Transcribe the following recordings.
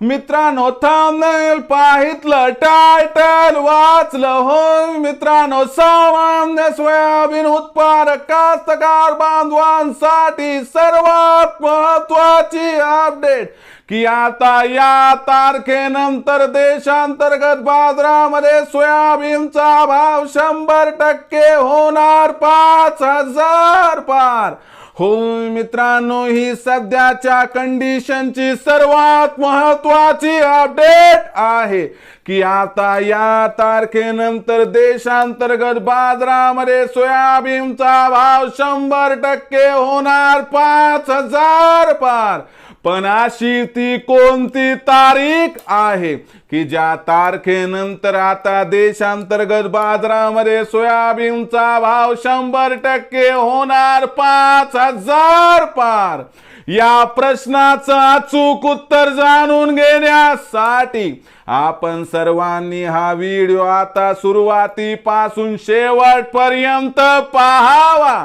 मित्रांनो थांबनेल पाहितलं टायटल वाचलं होय. मित्रांनो सामान्य सोयाबीन उत्पादक कास्तकार बांधवांसाठी सर्वात महत्वाची अपडेट की आता या तारखेनंतर देशांतर्गत बाजारामध्ये सोयाबीनचा भाव शंभर टक्के होणार पाच हजार पार. हो मित्रांनो ही सध्याच्या कंडिशनची सर्वात महत्वाची अपडेट आहे की आता या तारखेनंतर देशांतर्गत बाजारामध्ये सोयाबीनचा भाव शंभर टक्के होणार पाच हजार पार. पण अशी ती कोणती तारीख आहे की ज्या तारखेनंतर आता देशांतर्गत बाजारामध्ये सोयाबीनचा भाव शंभर टक्के होणार पाच हजार पार? या प्रश्नाचं अचूक उत्तर जाणून घेण्यासाठी आपण सर्वांनी हा व्हिडिओ आता सुरुवातीपासून शेवटपर्यंत पाहावा.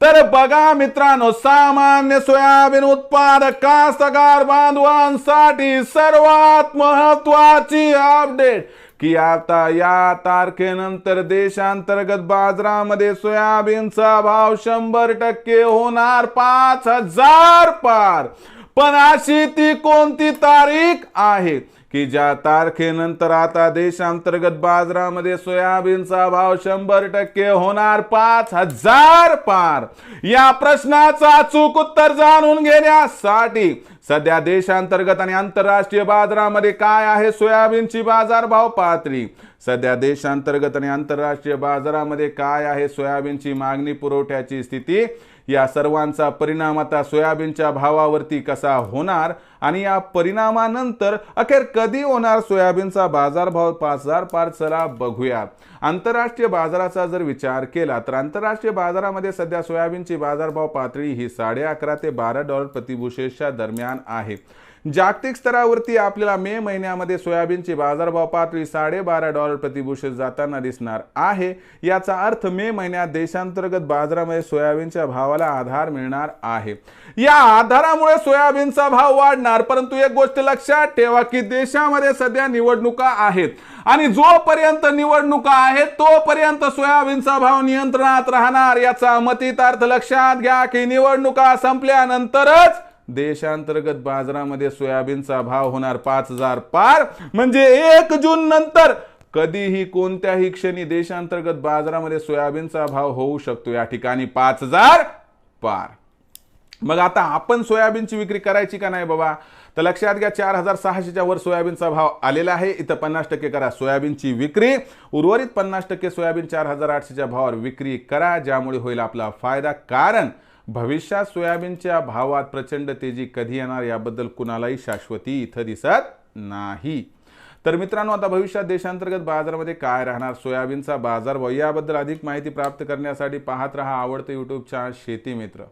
तर बघा मित्रांनो सामान्य सोयाबीन उत्पादक कास्तकार बांधवांसाठी सर्वात महत्वाची अपडेट की आता या तारखेनंतर देशांतर्गत बाजारामध्ये सोयाबीनचा भाव शंभर टक्के होणार पाच हजार पार. पण अशी ती कोणती तारीख आहे की ज्या तारखेनंतर आता देशांतर्गत बाजारामध्ये सोयाबीनचा भाव शंभर टक्के होणार पाच हजार पार? या प्रश्नाचा चूक उत्तर जाणून घेण्यासाठी सध्या देशांतर्गत आणि आंतरराष्ट्रीय बाजारामध्ये काय आहे सोयाबीनची बाजारभाव पातळी सध्या देशांतर्गत आणि आंतरराष्ट्रीय बाजारामध्ये काय आहे सोयाबीनची मागणी पुरवठ्याची स्थिती? या सर्वांचा परिणाम आता सोयाबीनच्या भावावरती कसा होणार आणि या परिणामानंतर अखेर कधी होणार सोयाबीनचा बाजारभाव पाच हजार पार चला बघूया. आंतरराष्ट्रीय बाजाराचा जर विचार केला तर आंतरराष्ट्रीय बाजारामध्ये सध्या सोयाबीनची बाजारभाव पातळी ही साडे अकरा ते बारा डॉलर प्रतिभूषेच्या दरम्यान आहे. जागतिक स्तरावरती आपल्याला मे महिन्यामध्ये सोयाबीनची बाजारभाव पातळी साडेबारा डॉलर प्रतिभूषित जाताना दिसणार आहे. याचा अर्थ मे महिन्यात देशांतर्गत बाजारामध्ये सोयाबीनच्या भावाला आधार मिळणार आहे. या आधारामुळे सोयाबीनचा भाव वाढणार परंतु एक गोष्ट लक्षात ठेवा की देशामध्ये सध्या निवडणुका आहेत आणि जोपर्यंत निवडणुका आहेत तोपर्यंत सोयाबीनचा भाव नियंत्रणात राहणार. याचा मतितार्थ लक्षात घ्या की निवडणुका संपल्यानंतरच देशांतर्गत बाजारामध्ये सोयाबीनचा भाव होणार पाच हजार पार. म्हणजे एक जून नंतर कधीही कोणत्याही क्षणी देशांतर्गत बाजारामध्ये सोयाबीनचा भाव होऊ शकतो. या ठिकाणी पाच हजार पार. मग आता आपण सोयाबीनची विक्री करायची का नाही बाबा? तर लक्षात घ्या चार हजार सहाशेच्या वर सोयाबीनचा भाव आलेला आहे. इथं पन्नास टक्के करा सोयाबीनची विक्री. उर्वरित पन्नास टक्के सोयाबीन चार हजार आठशेच्या भावावर विक्री करा ज्यामुळे होईल आपला फायदा. कारण भविष्यात सोयाबीनच्या भावात प्रचंड तेजी कधी येणार याबद्दल कुणालाही शाश्वती इथं दिसत नाही. तर मित्रांनो आता भविष्यात देशांतर्गत बाजारामध्ये काय राहणार? सोयाबीनचा बाजारभाव याबद्दल अधिक माहिती प्राप्त करण्यासाठी पाहत रहा आवडतं यूट्यूब चॅनल शेती मित्र.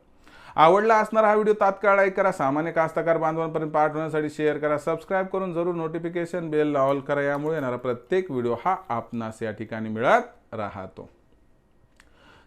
आवडला असणारा हा व्हिडिओ तात्काळ लाईक करा सामान्य कास्तकार बांधवांपर्यंत पाठवण्यासाठी शेअर करा सबस्क्राईब करून जरूर नोटिफिकेशन बेल ऑल करा यामुळे येणारा प्रत्येक व्हिडिओ हा आपणास या ठिकाणी मिळत राहतो.